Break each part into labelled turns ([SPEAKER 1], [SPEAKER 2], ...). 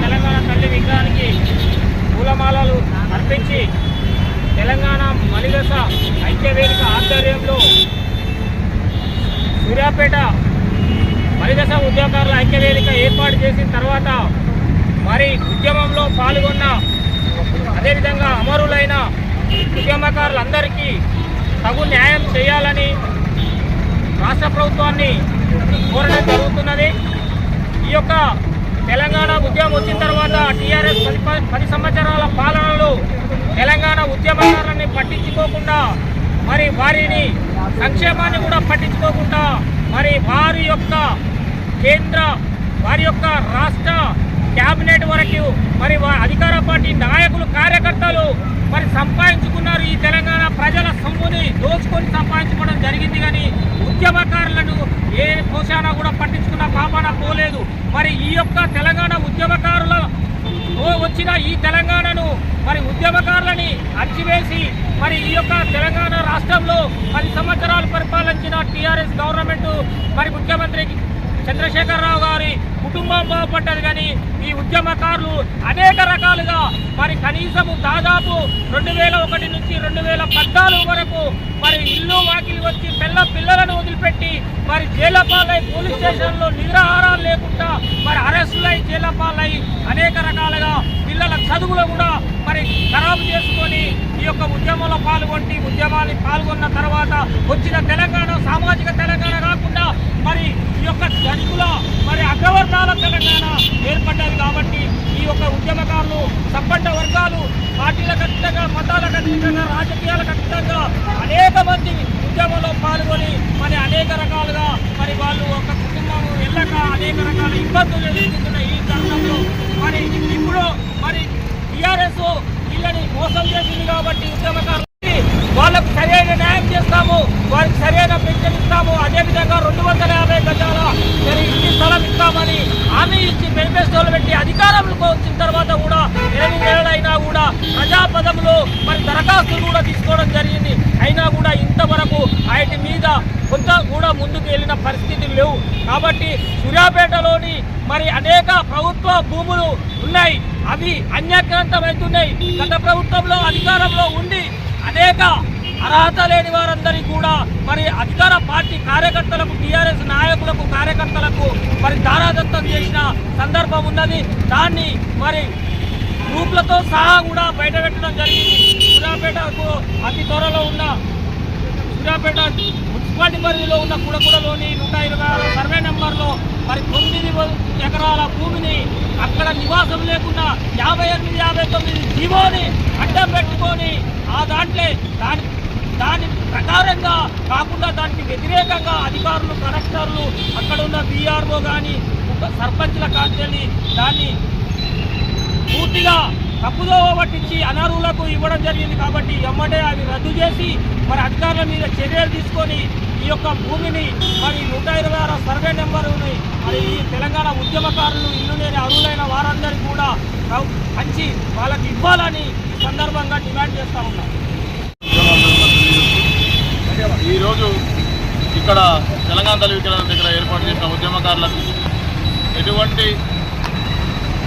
[SPEAKER 1] తెలంగాణ తల్లి విగ్రహానికి పూలమాలలు అర్పించి తెలంగాణ మలిదశ ఐక్యవేదిక ఆధ్వర్యంలో సూర్యాపేట మలిదశ ఉద్యోగారుల ఐక్యవేదిక ఏర్పాటు చేసిన తర్వాత మరి ఉద్యమంలో పాల్గొన్న అదేవిధంగా అమరులైన ఉద్యమకారులందరికీ తగు న్యాయం చేయాలని రాష్ట్ర ప్రభుత్వాన్ని కోరడం జరుగుతున్నది. ఈ యొక్క తెలంగాణ ఉద్యమం వచ్చిన తర్వాత టీఆర్ఎస్ పది పది సంవత్సరాల పాలనలో తెలంగాణ ఉద్యమకారులని పట్టించుకోకుండా మరి వారిని సంక్షేమాన్ని కూడా పట్టించుకోకుండా మరి వారి యొక్క కేంద్ర వారి యొక్క రాష్ట్ర క్యాబినెట్ వరకు మరి అధికార పార్టీ నాయకులు కార్యకర్తలు మరి సంపాదించుకున్నారు ఈ తెలంగాణ ప్రజల సొమ్ముని దోచుకొని సంపాదించుకోవడం జరిగింది కానీ ఉద్యమకారులను ఏ పోషాన కూడా పట్టించుకున్న పాపాన పోలేదు. మరి ఈ యొక్క తెలంగాణ ఉద్యమకారుల వచ్చిన ఈ తెలంగాణను మరి ఉద్యమకారులని అచ్చివేసి మరి ఈ యొక్క తెలంగాణ రాష్ట్రంలో పది సంవత్సరాలు పరిపాలించిన టీఆర్ఎస్ గవర్నమెంట్ మరి ముఖ్యమంత్రికి చంద్రశేఖరరావు గారి కుటుంబం బాగుపడ్డది కానీ ఈ ఉద్యమకారులు అనేక రకాలుగా మరి కనీసము దాదాపు రెండు వేల ఒకటి నుంచి రెండు వేల పద్నాలుగు వరకు మరి ఇల్లు వాకిలి వచ్చి పిల్ల పిల్లలను వదిలిపెట్టి మరి జైలపాలై పోలీస్ స్టేషన్లో నిద్రాహారాలు లేకుండా మరి అరెస్టులై జైలపాలై అనేక రకాలుగా పిల్లల చదువులు కూడా మరి ఖరాబు చేసుకొని ఈ యొక్క ఉద్యమంలో పాల్గొంటి ఉద్యమాన్ని పాల్గొన్న తర్వాత వచ్చిన తెలంగాణ సామాజిక తెలంగాణ కాకుండా మరి ఈ యొక్క ధనికుల మరి అగ్రవర్ణాల తెలంగాణ ఏర్పడ్డది కాబట్టి ఈ సంపన్న వర్గాలు పార్టీలకు అతీతంగా మతాలకు అతీతంగా రాజకీయాలకు అతీతంగా అనేక మంది ఉద్యమంలో పాల్గొని మరి అనేక రకాలుగా మరి వాళ్ళు ఒక కుటుంబం వెళ్ళక అనేక రకాల ఇబ్బందులు ఎదుర్కొంటున్న ఈ తరుణంలో మరి ఇప్పుడు మరి టీఆర్ఎస్ వీళ్ళని మోసం చేసింది కాబట్టి ఉద్యమకారులు వాళ్ళకు సరైన న్యాయం చేస్తాము వారికి సరైన పెన్షన్ ఇస్తాము అదేవిధంగా రెండు వందల యాభై గజాల మరి ఇంటి స్థలం ఇస్తామని హామీ ఇచ్చి మేనిఫెస్టోలు పెట్టి అధికారంలోకి వచ్చిన తర్వాత కూడా ఎనిమిది నెలలైనా కూడా ప్రజాపదంలో మరి దరఖాస్తులు కూడా తీసుకోవడం జరిగింది. అయినా కూడా ఇంతవరకు వాటి మీద కొంత కూడా ముందుకు వెళ్ళిన పరిస్థితులు లేవు. కాబట్టి సూర్యాపేటలోని మరి అనేక ప్రభుత్వ భూములు ఉన్నాయి. అవి అన్యక్రాంతమవుతున్నాయి. గత ప్రభుత్వంలో అధికారంలో ఉండి అనేక అర్హత లేని వారందరికీ కూడా మరి అధికార పార్టీ కార్యకర్తలకు టీఆర్ఎస్ నాయకులకు కార్యకర్తలకు మరి దారాదత్తం చేసిన సందర్భం ఉన్నది. దాన్ని మరి గ్రూప్లతో సహా కూడా బయటపెట్టడం జరిగింది. సూర్యాపేటకు అతి త్వరలో ఉన్న సూర్యాపేట మున్సిపాలిటీ పరిధిలో ఉన్న కుడకుడలోని నూట ఇరవై ఆరు సర్వే నెంబర్లో మరి తొమ్మిది ఎకరాల భూమిని అక్కడ నివాసం లేకుండా యాభై ఎనిమిది యాభై తొమ్మిది జీవోని అడ్డం పెట్టుకొని ఆ దాంట్లో దాని దాని ప్రకారంగా కాకుండా దానికి వ్యతిరేకంగా అధికారులు కలెక్టర్లు అక్కడ ఉన్న బీఆర్ఓ కానీ సర్పంచ్ల కాంచెల్లి దాన్ని పూర్తిగా తప్పుదోవ పట్టించి అనర్హులకు ఇవ్వడం జరిగింది కాబట్టి ఎమ్మటే అవి రద్దు చేసి మరి అధికారుల మీద చర్యలు తీసుకొని ఈ యొక్క భూమిని మరి నూట ఇరవై ఆరు సర్వే నెంబరుని మరి ఈ తెలంగాణ ఉద్యమకారులు ఇల్లు లేని అర్హులైన వారందరికీ కూడా రౌ- పంచి వాళ్ళకి ఇవ్వాలని ఈ సందర్భంగా డిమాండ్ చేస్తూ ఉన్నాం.
[SPEAKER 2] ఈరోజు ఇక్కడ తెలంగాణ తల్లి విగ్రహం దగ్గర ఏర్పాటు చేసిన ఉద్యమకారులకు ఎటువంటి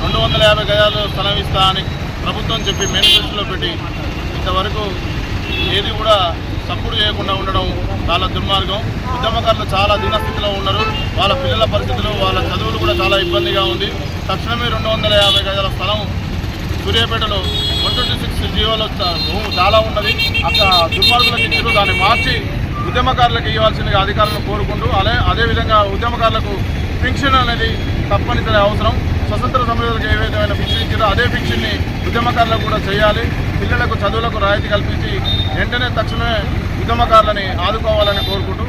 [SPEAKER 2] రెండు వందల యాభై గజాలు స్థలం ఇస్తా అని ప్రభుత్వం చెప్పి మేనిఫెస్టోలో పెట్టి ఇంతవరకు ఏది కూడా సపోర్ట్ చేయకుండా ఉండడం చాలా దుర్మార్గం. ఉద్యమకారులు చాలా దీనస్థితిలో ఉన్నారు. వాళ్ళ పిల్లల పరిస్థితులు వాళ్ళ చదువులు కూడా చాలా ఇబ్బందిగా ఉంది. తక్షణమే రెండు వందల యాభై గజాల స్థలం సూర్యాపేటలో వన్ ట్వంటీ సిక్స్ జీవోలో చాలా ఉన్నది. అక్కడ దుర్మార్గులకు ఇచ్చారు. దాన్ని మార్చి ఉద్యమకారులకు ఇవ్వాల్సిందిగా అధికారులను కోరుకుంటూ అదే అదేవిధంగా ఉద్యమకారులకు పెన్షన్ అనేది తప్పనిసరి అవసరం. స్వతంత్ర సమయంలో ఏ విధమైన పింఛన్ ఇచ్చారో అదే పింఛన్ని ఉద్యమకారులకు కూడా చేయాలి. పిల్లలకు చదువులకు రాయితీ కల్పించి వెంటనే తక్షణమే ఉద్యమకారులని ఆదుకోవాలని కోరుకుంటూ